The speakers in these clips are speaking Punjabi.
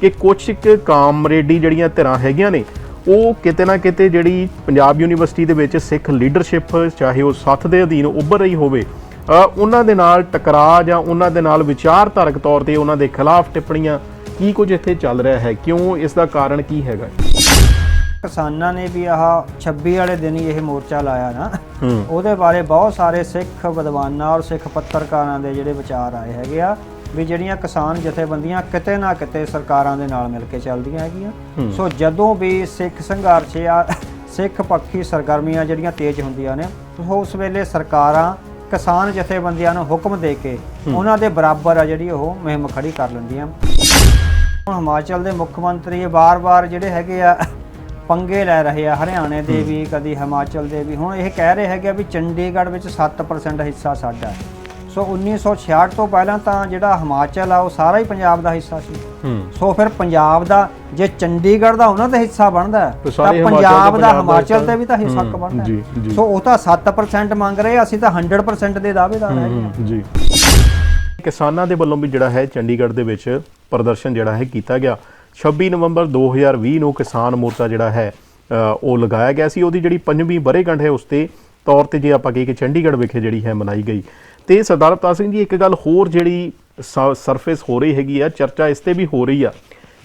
ਕਿ ਕੁਝ ਕੁ ਕਾਮਰੇਡੀ ਜਿਹੜੀਆਂ ਧਿਰਾਂ ਹੈਗੀਆਂ ਨੇ ਉਹ ਕਿਤੇ ਨਾ ਕਿਤੇ ਜਿਹੜੀ ਪੰਜਾਬ ਯੂਨੀਵਰਸਿਟੀ ਦੇ ਵਿੱਚ ਸਿੱਖ ਲੀਡਰਸ਼ਿਪ ਚਾਹੇ ਉਹ ਸੱਥ ਦੇ ਅਧੀਨ ਉੱਭਰ ਰਹੀ ਹੋਵੇ ਉਹਨਾਂ ਦੇ ਨਾਲ ਟਕਰਾਅ ਜਾਂ ਉਹਨਾਂ ਦੇ ਨਾਲ ਵਿਚਾਰਧਾਰਕ ਤੌਰ ਤੇ ਉਹਨਾਂ ਦੇ ਖਿਲਾਫ ਟਿੱਪਣੀਆਂ ਕੀ ਕੁਝ ਇੱਥੇ ਚੱਲ ਰਿਹਾ ਹੈ? ਕਿਉਂ ਇਸ ਦਾ ਕਾਰਨ ਕੀ ਹੈਗਾ? ਕਿਸਾਨਾਂ ਨੇ ਵੀ ਆਹ 26 ਵਾਲੇ ਦਿਨ ਹੀ ਇਹ ਮੋਰਚਾ ਲਾਇਆ ਨਾ। ਉਹਦੇ ਬਾਰੇ ਬਹੁਤ ਸਾਰੇ ਸਿੱਖ ਵਿਦਵਾਨਾਂ ਔਰ ਸਿੱਖ ਪੱਤਰਕਾਰਾਂ ਦੇ ਜਿਹੜੇ ਵਿਚਾਰ ਆਏ ਹੈਗੇ ਆ। ਵੀ ਜਿਹੜੀਆਂ ਕਿਸਾਨ ਜਥੇਬੰਦੀਆਂ ਕਿਤੇ ਨਾ ਕਿਤੇ ਸਰਕਾਰਾਂ ਦੇ ਨਾਲ ਮਿਲ ਕੇ ਚੱਲਦੀਆਂ ਹੈਗੀਆਂ। ਸੋ ਜਦੋਂ ਵੀ ਸਿੱਖ ਸੰਘਰਸ਼ ਆ ਸਿੱਖ ਪੱਖੀ ਸਰਗਰਮੀਆਂ ਜਿਹੜੀਆਂ ਤੇਜ਼ ਹੁੰਦੀਆਂ ਨੇ ਉਸ ਵੇਲੇ ਸਰਕਾਰਾਂ ਕਿਸਾਨ ਜਥੇਬੰਦੀਆਂ ਨੂੰ ਹੁਕਮ ਦੇ ਕੇ ਉਹਨਾਂ ਦੇ ਬਰਾਬਰ ਆ ਜਿਹੜੀ ਉਹ ਮੁਹਿੰਮ ਖੜੀ ਕਰ ਲੈਂਦੀਆਂ। ਹੁਣ ਹਿਮਾਚਲ ਦੇ ਮੁੱਖ ਮੰਤਰੀ ਵਾਰ-ਵਾਰ ਜਿਹੜੇ ਹੈਗੇ ਆ ਪੰਗੇ ਲੈ ਰਹੇ ਆ ਹਰਿਆਣੇ ਦੇ ਵੀ ਕਦੀ ਹਿਮਾਚਲ ਦੇ ਵੀ। ਹੁਣ ਇਹ ਕਹਿ ਰਹੇ ਹੈਗੇ ਆ ਵੀ ਚੰਡੀਗੜ੍ਹ ਵਿੱਚ 7% ਹਿੱਸਾ ਸਾਡਾ ਹੈ। ਸੋ 1966 ਤੋਂ ਪਹਿਲਾਂ ਤਾਂ ਜਿਹੜਾ ਹਿਮਾਚਲ ਆ ਉਹ ਸਾਰਾ ਹੀ ਪੰਜਾਬ ਦਾ ਹਿੱਸਾ ਸੀ ਹੂੰ ਸੋ ਫਿਰ ਪੰਜਾਬ ਦਾ ਜੇ ਚੰਡੀਗੜ੍ਹ ਦਾ ਉਹਨਾਂ ਦਾ ਹਿੱਸਾ ਬਣਦਾ ਤੇ ਪੰਜਾਬ ਦਾ ਹਿਮਾਚਲ। ਤੇ ਵੀ ਤਾਂ ਹਿੱਸਾ ਹੂੰ, ਬਣਦਾ। ਸੋ ਉਹ ਤਾਂ 7% ਮੰਗ ਰਹੇ ਅਸੀਂ ਤਾਂ 100% ਦੇ ਦਾਅਵੇਦਾਰ ਹਾਂ। ਜੀ ਕਿਸਾਨਾਂ ਦੇ ਵੱਲੋਂ ਵੀ ਜਿਹੜਾ ਹੈ ਚੰਡੀਗੜ੍ਹ ਦੇ ਵਿੱਚ ਪ੍ਰਦਰਸ਼ਨ ਜਿਹੜਾ ਹੈ ਕੀਤਾ ਗਿਆ 26 ਨਵੰਬਰ 2020 ਨੂੰ ਕਿਸਾਨ ਮੋਰਚਾ ਜਿਹੜਾ ਹੈ ਉਹ ਲਗਾਇਆ ਗਿਆ ਸੀ ਉਹਦੀ ਜਿਹੜੀ ਪੰਜਵੀਂ ਬਰੇਗੰਢ ਹੈ ਉਸ ਤੇ ਤੌਰ ਤੇ ਜੇ ਆਪਾਂ ਕਹੀਏ ਕਿ ਚੰਡੀਗੜ੍ਹ ਵਿਖੇ ਜਿਹੜੀ ਹੈ ਮਨਾਈ ਗਈ। ਤੇ ਸਰਦਾਰ ਅਵਤਾਰ ਸਿੰਘ ਜੀ, ਇੱਕ ਗੱਲ ਹੋਰ ਜਿਹੜੀ ਸਰਫੇਸ ਹੋ ਰਹੀ ਹੈਗੀ ਆ, ਚਰਚਾ ਇਸ ਤੇ ਵੀ ਹੋ ਰਹੀ ਆ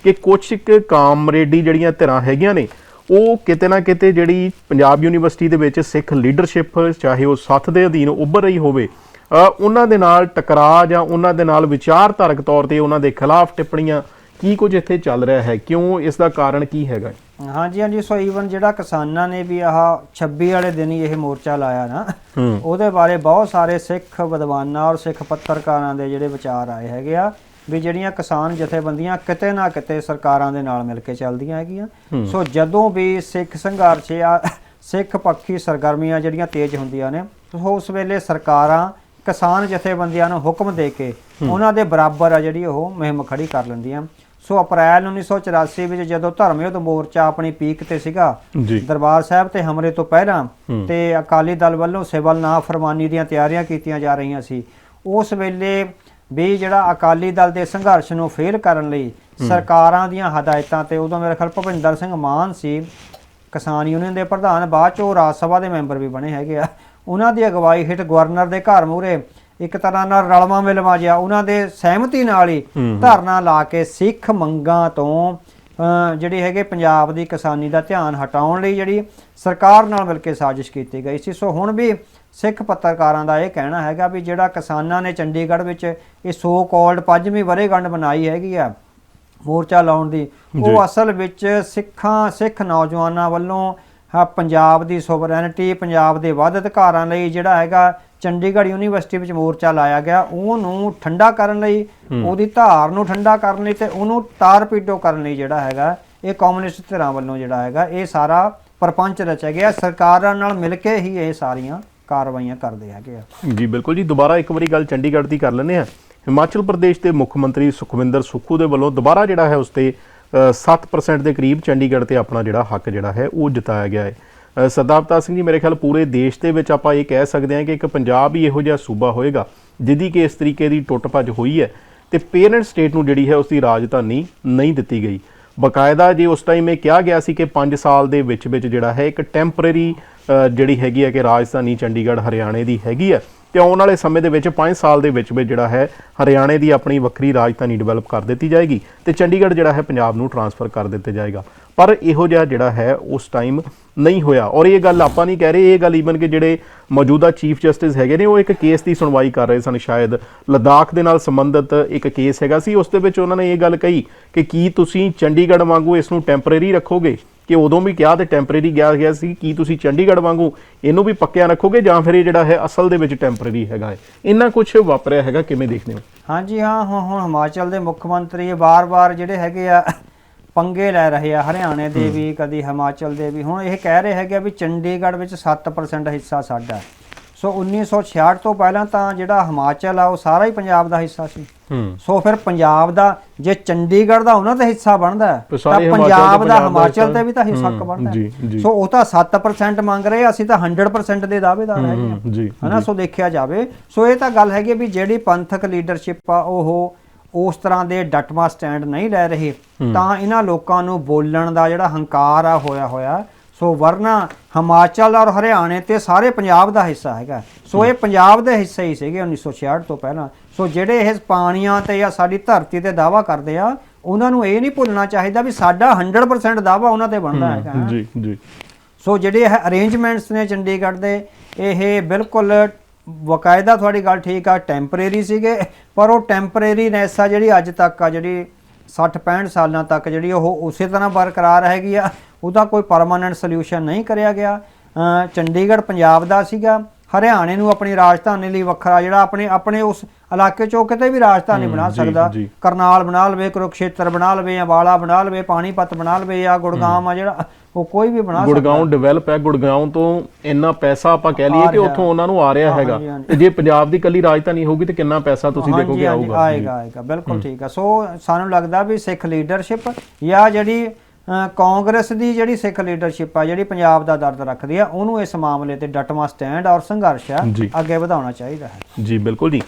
ਕਿ ਕੁਝ ਕੁ ਕਾਮਰੇਡੀ ਜਿਹੜੀਆਂ ਧਿਰਾਂ ਹੈਗੀਆਂ ਨੇ, ਉਹ ਕਿਤੇ ਨਾ ਕਿਤੇ ਜਿਹੜੀ ਪੰਜਾਬ ਯੂਨੀਵਰਸਿਟੀ ਦੇ ਵਿੱਚ ਸਿੱਖ ਲੀਡਰਸ਼ਿਪ, ਚਾਹੇ ਉਹ ਸੱਥ ਦੇ ਅਧੀਨ ਉੱਭਰ ਰਹੀ ਹੋਵੇ ਉਹਨਾਂ ਦੇ ਨਾਲ ਟਕਰਾਅ ਜਾਂ ਉਹਨਾਂ ਦੇ ਨਾਲ ਵਿਚਾਰਧਾਰਕ ਤੌਰ ਤੇ ਉਹਨਾਂ ਦੇ ਖਿਲਾਫ ਟਿੱਪਣੀਆਂ ਕੀ ਕੁਝ ਇੱਥੇ ਚੱਲ ਰਿਹਾ ਹੈ? ਕਿਉਂ ਇਸ ਦਾ ਕਾਰਨ ਕੀ ਹੈਗਾ? ਹਾਂਜੀ ਹਾਂਜੀ ਸੋ ਈਵਨ ਜਿਹੜਾ ਕਿਸਾਨਾਂ ਨੇ ਵੀ ਆਹ 26 ਵਾਲੇ ਦਿਨ ਹੀ ਇਹ ਮੋਰਚਾ ਲਾਇਆ ਨਾ ਉਹਦੇ ਬਾਰੇ ਬਹੁਤ ਸਾਰੇ ਸਿੱਖ ਵਿਦਵਾਨਾਂ ਔਰ ਸਿੱਖ ਪੱਤਰਕਾਰਾਂ ਦੇ ਜਿਹੜੇ ਵਿਚਾਰ ਆਏ ਹੈਗੇ ਆ ਵੀ ਜਿਹੜੀਆਂ ਕਿਸਾਨ ਜਥੇਬੰਦੀਆਂ ਕਿਤੇ ਨਾ ਕਿਤੇ ਸਰਕਾਰਾਂ ਦੇ ਨਾਲ ਮਿਲ ਕੇ ਚੱਲਦੀਆਂ ਹੈਗੀਆਂ। ਸੋ ਜਦੋਂ ਵੀ ਸਿੱਖ ਸੰਘਰਸ਼ ਆ ਸਿੱਖ ਪੱਖੀ ਸਰਗਰਮੀਆਂ ਜਿਹੜੀਆਂ ਤੇਜ਼ ਹੁੰਦੀਆਂ ਨੇ ਉਸ ਵੇਲੇ ਸਰਕਾਰਾਂ ਕਿਸਾਨ ਜਥੇਬੰਦੀਆਂ ਨੂੰ ਹੁਕਮ ਦੇ ਕੇ ਉਹਨਾਂ ਦੇ ਬਰਾਬਰ ਆ ਜਿਹੜੀ ਉਹ ਮੁਹਿੰਮ ਖੜੀ ਕਰ ਲੈਂਦੀਆਂ। ਸੋ ਅਪ੍ਰੈਲ 1984 ਵਿੱਚ ਜਦੋਂ ਧਰਮ ਯੁੱਧ ਮੋਰਚਾ ਆਪਣੀ ਪੀਕ ਤੇ ਸੀਗਾ ਦਰਬਾਰ ਸਾਹਿਬ ਤੇ ਹਮਲੇ ਤੋਂ ਪਹਿਲਾਂ। ਤੇ ਅਕਾਲੀ ਦਲ ਵੱਲੋਂ ਸਿਵਲ ਨਾਫਰਮਾਨੀ ਦੀਆਂ ਤਿਆਰੀਆਂ ਕੀਤੀਆਂ ਜਾ ਰਹੀਆਂ ਸੀ। ਉਸ ਵੇਲੇ ਵੀ ਜਿਹੜਾ ਅਕਾਲੀ ਦਲ ਦੇ ਸੰਘਰਸ਼ ਨੂੰ ਫੇਲ ਕਰਨ ਲਈ ਸਰਕਾਰਾਂ ਦੀਆਂ ਹਦਾਇਤਾਂ ਤੇ ਉਦੋਂ ਮੇਰੇ ਖਿਆਲ ਭੁਪਿੰਦਰ ਸਿੰਘ ਮਾਨ ਸੀ ਕਿਸਾਨ ਯੂਨੀਅਨ ਦੇ ਪ੍ਰਧਾਨ ਬਾਅਦ ਚ ਉਹ ਰਾਜ ਸਭਾ ਦੇ ਮੈਂਬਰ ਵੀ ਬਣੇ ਹੈਗੇ ਆ। ਉਹਨਾਂ ਦੀ ਅਗਵਾਈ ਹੇਠ ਗਵਰਨਰ ਦੇ ਘਰ ਮੂਹਰੇ ਇੱਕ ਤਰ੍ਹਾਂ ਨਾਲ ਰਲਵਾ ਮਿਲਵਾ ਜਿਹਾ ਉਹਨਾਂ ਦੇ ਸਹਿਮਤੀ ਨਾਲ ਹੀ। ਧਰਨਾ ਲਾ ਕੇ ਸਿੱਖ ਮੰਗਾਂ ਤੋਂ ਜਿਹੜੀ ਹੈਗੇ ਪੰਜਾਬ ਦੀ ਕਿਸਾਨੀ ਦਾ ਧਿਆਨ ਹਟਾਉਣ ਲਈ ਜਿਹੜੀ ਸਰਕਾਰ ਨਾਲ ਮਿਲ ਕੇ ਸਾਜ਼ਿਸ਼ ਕੀਤੀ ਗਈ ਸੀ ਸੋ ਹੁਣ ਵੀ ਸਿੱਖ ਪੱਤਰਕਾਰਾਂ ਦਾ ਇਹ ਕਹਿਣਾ ਹੈਗਾ ਵੀ ਜਿਹੜਾ ਕਿਸਾਨਾਂ ਨੇ ਚੰਡੀਗੜ੍ਹ ਵਿੱਚ ਇਹ ਸੋ ਕਾਲਡ ਪੰਜਵੀਂ ਵਰ੍ਹੇਗੰਢ ਬਣਾਈ ਹੈਗੀ ਆ ਮੋਰਚਾ ਲਾਉਣ ਦੀ। ਉਹ ਅਸਲ ਵਿੱਚ ਸਿੱਖਾਂ ਸਿੱਖ ਨੌਜਵਾਨਾਂ ਵੱਲੋਂ ਪੰਜਾਬ ਦੀ ਸੋਵਰੈਨਿਟੀ ਪੰਜਾਬ ਦੇ ਵੱਧ ਅਧਿਕਾਰਾਂ ਲਈ ਜਿਹੜਾ ਹੈਗਾ ਚੰਡੀਗੜ੍ਹ ਯੂਨੀਵਰਸਿਟੀ ਵਿੱਚ ਮੋਰਚਾ ਲਾਇਆ ਗਿਆ। ਉਹਨੂੰ ਠੰਡਾ ਕਰਨ ਲਈ ਉਹਦੀ ਧਾਰ ਨੂੰ ਠੰਡਾ ਕਰਨ ਲਈ ਤੇ ਉਹਨੂੰ ਤਾਰਪੀਡੋ ਕਰਨ ਲਈ ਜਿਹੜਾ ਹੈਗਾ ਇਹ ਕਮਿਊਨਿਸਟ ਧਿਰਾਂ ਵੱਲੋਂ ਜਿਹੜਾ ਹੈਗਾ ਇਹ ਸਾਰਾ ਪਰਪੰਚ ਰਚਿਆ ਗਿਆ। ਸਰਕਾਰਾਂ ਨਾਲ ਮਿਲ ਕੇ ਹੀ ਇਹ ਸਾਰੀਆਂ ਕਾਰਵਾਈਆਂ ਕਰਦੇ ਹੈਗੇ ਆ। ਜੀ ਬਿਲਕੁਲ ਜੀ। ਦੁਬਾਰਾ ਇੱਕ ਵਾਰੀ ਗੱਲ ਚੰਡੀਗੜ੍ਹ ਦੀ ਕਰ ਲੈਂਦੇ ਆ ਹਿਮਾਚਲ ਪ੍ਰਦੇਸ਼ ਦੇ ਮੁੱਖ ਮੰਤਰੀ ਸੁਖਵਿੰਦਰ ਸੁੱਖੂ ਦੇ ਵੱਲੋਂ ਦੁਬਾਰਾ ਜਿਹੜਾ ਹੈ ਉਸ ਤੇ ਅ, 7% ਦੇ ਕਰੀਬ ਚੰਡੀਗੜ੍ਹ ਤੇ ਆਪਣਾ ਜਿਹੜਾ ਹੱਕ ਜਿਹੜਾ ਹੈ ਉਹ ਜਿਤਾਇਆ ਗਿਆ ਹੈ। ਸਰਦਾਰ ਅਵਤਾਰ ਸਿੰਘ ਜੀ, ਮੇਰੇ ਖਿਆਲ ਪੂਰੇ ਦੇਸ਼ ਦੇ ਵਿੱਚ ਆਪਾਂ ਇਹ ਕਹਿ ਸਕਦੇ ਹਾਂ ਕਿ ਇੱਕ ਪੰਜਾਬ ਹੀ ਇਹੋ ਜਿਹਾ ਸੂਬਾ ਹੋਏਗਾ, ਜਿਹਦੀ ਕਿ ਇਸ ਤਰੀਕੇ ਦੀ ਟੁੱਟ ਭੱਜ ਹੋਈ ਹੈ ਤੇ ਪੇਰੈਂਟ ਸਟੇਟ ਨੂੰ ਜਿਹੜੀ ਹੈ ਉਸ ਦੀ ਰਾਜਧਾਨੀ ਨਹੀਂ ਦਿੱਤੀ ਗਈ। ਬਕਾਇਦਾ ਜੇ ਉਸ ਟਾਈਮ ਇਹ ਕਿਹਾ ਗਿਆ ਸੀ ਕਿ 5 ਸਾਲ ਦੇ ਵਿੱਚ ਵਿੱਚ ਜਿਹੜਾ ਹੈ ਇੱਕ ਟੈਂਪਰੇਰੀ ਜਿਹੜੀ ਹੈਗੀ ਹੈ ਕਿ ਰਾਜਧਾਨੀ ਚੰਡੀਗੜ੍ਹ ਹਰਿਆਣੇ ਦੀ ਹੈਗੀ ਹੈ ਤੇ ਆਉਣ ਵਾਲੇ ਸਮੇਂ ਦੇ ਵਿੱਚ 5 ਸਾਲ ਦੇ ਵਿੱਚ ਵਿੱਚ ਜਿਹੜਾ ਹੈ ਹਰਿਆਣੇ ਦੀ ਆਪਣੀ ਵੱਖਰੀ ਰਾਜਧਾਨੀ ਡਿਵੈਲਪ ਕਰ ਦਿੱਤੀ ਜਾਏਗੀ ਤੇ ਚੰਡੀਗੜ੍ਹ ਜਿਹੜਾ ਹੈ ਪੰਜਾਬ ਨੂੰ ਟਰਾਂਸਫਰ ਕਰ ਦਿੱਤੇ ਜਾਏਗਾ। ਪਰ ਇਹੋ ਜਿਹਾ ਜਿਹੜਾ ਹੈ ਉਸ ਟਾਈਮ ਨਹੀਂ ਹੋਇਆ। ਔਰ ਇਹ ਗੱਲ ਆਪਾਂ ਨਹੀਂ ਕਹਿ ਰਹੇ, ਇਹ ਗੱਲ ਈਵਨ ਕਿ ਜਿਹੜੇ ਮੌਜੂਦਾ ਚੀਫ ਜਸਟਿਸ ਹੈਗੇ ਨੇ, ਉਹ ਇੱਕ ਕੇਸ ਦੀ ਸੁਣਵਾਈ ਕਰ ਰਹੇ ਸਨ ਸ਼ਾਇਦ। ਲਦਾਖ ਦੇ ਨਾਲ ਸੰਬੰਧਿਤ ਇੱਕ ਕੇਸ ਹੈਗਾ ਸੀ, ਉਸ ਦੇ ਵਿੱਚ ਉਹਨਾਂ ਨੇ ਇਹ ਗੱਲ ਕਹੀ ਕਿ ਕੀ ਤੁਸੀਂ ਚੰਡੀਗੜ੍ਹ ਵਾਂਗੂ ਇਸ ਨੂੰ ਟੈਂਪਰੇਰੀ ਰੱਖੋਗੇ? ਕਿ ਉਦੋਂ ਵੀ ਕਿਹਾ ਤੇ ਟੈਂਪਰੇਰੀ ਗਿਆ ਗਿਆ ਸੀ, ਕੀ ਤੁਸੀਂ ਚੰਡੀਗੜ੍ਹ ਵਾਂਗੂ ਇਹਨੂੰ ਵੀ ਪੱਕਿਆ ਰੱਖੋਗੇ ਜਾਂ ਫਿਰ ਇਹ ਜਿਹੜਾ ਹੈ ਅਸਲ ਦੇ ਵਿੱਚ ਟੈਂਪਰੇਰੀ ਹੈਗਾ ਹੈ? ਇੰਨਾ ਕੁਝ ਵਾਪਰਿਆ ਹੈਗਾ, ਕਿਵੇਂ ਦੇਖਦੇ ਹੋ? ਹਾਂਜੀ, ਹਾਂ, ਹੁਣ ਹੁਣ ਹਿਮਾਚਲ ਦੇ ਮੁੱਖ ਮੰਤਰੀ ਵਾਰ-ਵਾਰ ਜਿਹੜੇ ਹੈਗੇ ਆ ਪੰਗੇ ਲੈ ਰਹੇ ਆ ਹਰਿਆਣੇ ਦੇ ਵੀ ਕਦੀ ਹਿਮਾਚਲ ਦੇ ਵੀ। ਹੁਣ ਇਹ ਕਹਿ ਰਹੇ ਹੈਗੇ ਵੀ ਚੰਡੀਗੜ੍ਹ ਵਿੱਚ 7% ਹਿੱਸਾ ਸਾਡਾ। ਸੋ 1966 ਤੋਂ ਪਹਿਲਾਂ ਤਾਂ ਜਿਹੜਾ ਹਿਮਾਚਲ ਆ ਉਹ ਸਾਰਾ ਹੀ ਪੰਜਾਬ ਦਾ ਹਿੱਸਾ ਸੀ। ਸੋ ਫਿਰ ਪੰਜਾਬ ਦਾ ਜੇ ਚੰਡੀਗੜ੍ਹ ਦਾ ਉਹਨਾਂ ਦਾ ਹਿੱਸਾ ਬਣਦਾ ਤੇ ਪੰਜਾਬ ਦਾ ਹਿਮਾਚਲ ਤੇ ਵੀ ਤਾਂ ਹਿੱਸਾ ਹੂੰ, ਬਣਦਾ। ਸੋ ਉਹ ਤਾਂ 7% ਮੰਗ ਰਹੇ ਅਸੀਂ ਤਾਂ 100% ਦੇ ਦਾਅਵੇਦਾਰ ਹੈਗੇ ਹੂੰ, ਜੀ ਹਨਾ ਸੋ ਦੇਖਿਆ ਜਾਵੇ ਸੋ ਇਹ ਤਾਂ ਗੱਲ ਹੈਗੀ ਵੀ ਜਿਹੜੀ ਪੰਥਕ ਲੀਡਰਸ਼ਿਪ ਆ ਉਹ ਉਸ ਤਰ੍ਹਾਂ ਦੇ ਡਟਮਾ ਸਟੈਂਡ ਨਹੀਂ ਲੈ ਰਹੇ ਤਾਂ ਇਹਨਾਂ ਲੋਕਾਂ ਨੂੰ ਬੋਲਣ ਦਾ ਜਿਹੜਾ ਹੰਕਾਰ ਆ ਹੋਇਆ ਹੋਇਆ ਸੋ ਵਰਨਾ ਹਿਮਾਚਲ ਔਰ ਹਰਿਆਣੇ ਤੇ ਸਾਰੇ ਪੰਜਾਬ ਦਾ ਹਿੱਸਾ ਹੈਗਾ। ਸੋ ਇਹ ਪੰਜਾਬ ਦੇ ਹਿੱਸੇ ਹੀ ਸੀਗੇ 1966 ਤੋਂ ਪਹਿਲਾਂ। ਸੋ ਜਿਹੜੇ ਇਹ ਪਾਣੀਆਂ ਤੇ ਜਾਂ ਸਾਡੀ ਧਰਤੀ ਤੇ ਦਾਵਾ ਕਰਦੇ ਆ ਉਹਨਾਂ ਨੂੰ ਇਹ ਨਹੀਂ ਭੁੱਲਣਾ ਚਾਹੀਦਾ ਵੀ ਸਾਡਾ 100% ਦਾਵਾ ਉਹਨਾਂ ਤੇ ਬਣਦਾ ਹੈਗਾ। ਜੀ ਜੀ। ਸੋ ਜਿਹੜੇ ਇਹ ਅਰੇਂਜਮੈਂਟਸ ਨੇ ਚੰਡੀਗੜ੍ਹ ਦੇ ਇਹ ਬਿਲਕੁਲ ਵਕਾਇਦਾ ਤੁਹਾਡੀ ਗੱਲ ਠੀਕ ਆ ਟੈਂਪਰੇਰੀ ਸੀਗੇ ਪਰ ਉਹ ਟੈਂਪਰੇਰੀਨੈਸ ਆ ਜਿਹੜੀ ਅੱਜ ਤੱਕ ਆ ਜਿਹੜੀ 60 65 ਸਾਲਾਂ ਤੱਕ ਜਿਹੜੀ ਉਹ ਉਸੇ ਤਰ੍ਹਾਂ ਬਰਕਰਾਰ ਹੈਗੀ ਆ। ਉਹਦਾ ਕੋਈ ਪਰਮਾਨੈਂਟ ਸੋਲੂਸ਼ਨ ਨਹੀਂ ਕਰਿਆ ਗਿਆ। ਚੰਡੀਗੜ੍ਹ ਪੰਜਾਬ ਦਾ ਸੀਗਾ। ਹਰਿਆਣੇ ਨੂੰ ਆਪਣੀ ਰਾਜਧਾਨੀ ਲਈ ਵੱਖਰਾ ਜਿਹੜਾ ਆਪਣੇ ਆਪਣੇ ਉਸ ਇਲਾਕੇ ਚੋਂ ਕਿਤੇ ਵੀ ਰਾਜਧਾਨੀ ਬਣਾ ਸਕਦਾ। ਕਰਨਾਲ ਬਣਾ ਲਵੇ ਕੁਰੂਕਸ਼ੇਤਰ ਬਣਾ ਲਵੇ ਅੰਬਾਲਾ ਬਣਾ ਲਵੇ ਪਾਣੀਪਤ ਬਣਾ ਲਵੇ ਜਾਂ ਗੁੜਗਾਮ ਆ ਜਿਹੜਾ। ਉਹ ਕੋਈ ਵੀ ਬਣਾ ਸਕਦਾ। ਗੁੜਗਾਉਂ ਡਿਵੈਲਪ ਹੈ ਗੁੜਗਾਉਂ ਤੋਂ ਇੰਨਾ ਪੈਸਾ ਆਪਾਂ ਕਹਿ ਲਈਏ ਕਿ। ਉੱਥੋਂ ਉਹਨਾਂ ਨੂੰ ਆ ਰਿਹਾ ਹੈਗਾ। ਤੇ ਜੇ ਪੰਜਾਬ ਦੀ ਕੱਲੀ ਰਾਜਧਾਨੀ ਹੋਊਗੀ ਤੇ ਕਿੰਨਾ ਪੈਸਾ ਤੁਸੀਂ ਦੇਖੋਗੇ ਆਊਗਾ। ਆਏਗਾ ਆਏਗਾ ਬਿਲਕੁਲ ਠੀਕ ਆ। ਸੋ ਸਾਨੂੰ ਲੱਗਦਾ ਵੀ ਸਿੱਖ ਲੀਡਰਸ਼ਿਪ ਜਾਂ ਜਿਹੜੀ ਕਾਂਗਰਸ ਦੀ ਜਿਹੜੀ ਸਿੱਖ ਲੀਡਰਸ਼ਿਪ ਆ ਜਿਹੜੀ ਪੰਜਾਬ ਦਾ ਦਰਦ ਰੱਖਦੀ ਆ ਉਹਨੂੰ ਇਸ ਮਾਮਲੇ ਤੇ ਡਟਮਾ ਸਟੈਂਡ ਔਰ ਸੰਘਰਸ਼ ਆ। ਅੱਗੇ ਵਧਾਉਣਾ ਚਾਹੀਦਾ ਹੈ। ਜੀ ਬਿਲਕੁਲ ਜੀ।